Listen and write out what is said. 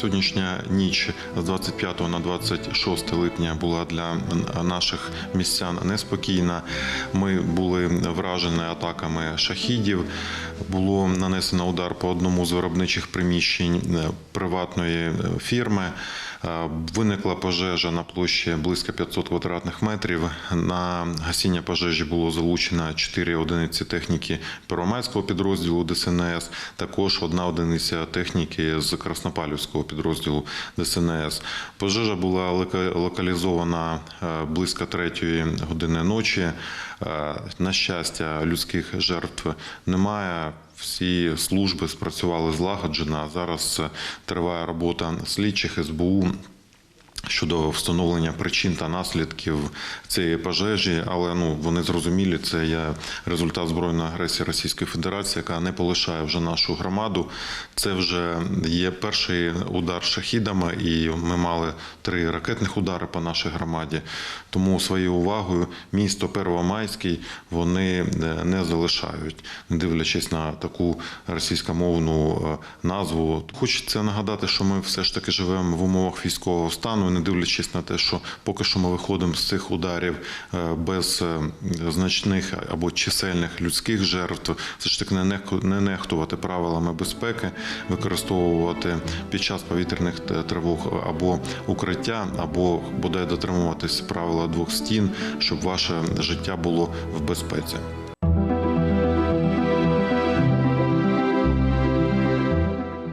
Сьогоднішня ніч з 25 на 26 липня була для наших містян неспокійна. Ми були вражені атаками шахідів. Було нанесено удар по одному з виробничих приміщень е, приватної е, фірми. Е, Виникла пожежа на площі близько 500 квадратних метрів. На гасіння пожежі було залучено 4 одиниці техніки Первомайського підрозділу ДСНС, також одна одиниця техніки з Краснопалівського ДСНС. Пожежа була лока- локалізована е, близько третьої години ночі. Е, На щастя, людських жертв немає. Всі служби спрацювали злагоджено. Зараз триває робота слідчих СБУ щодо встановлення причин та наслідків цієї пожежі, але ну вони зрозумілі, це є результат збройної агресії Російської Федерації, яка не полишає вже нашу громаду. Це вже є перший удар шахідами, і ми мали три ракетних удари по нашій громаді. Тому своєю увагою місто Первомайський вони е, не залишають, не дивлячись на таку російськомовну е, назву. Хочеться нагадати, що ми все ж таки живемо в умовах військового стану, не дивлячись на те, що поки що ми виходимо з цих ударів е, без е, значних або чисельних людських жертв, все ж таки не нехтувати правилами безпеки, використовувати під час повітряних тривог або укриття, або бодай дотримуватись правила двох стін, щоб ваше життя було в безпеці.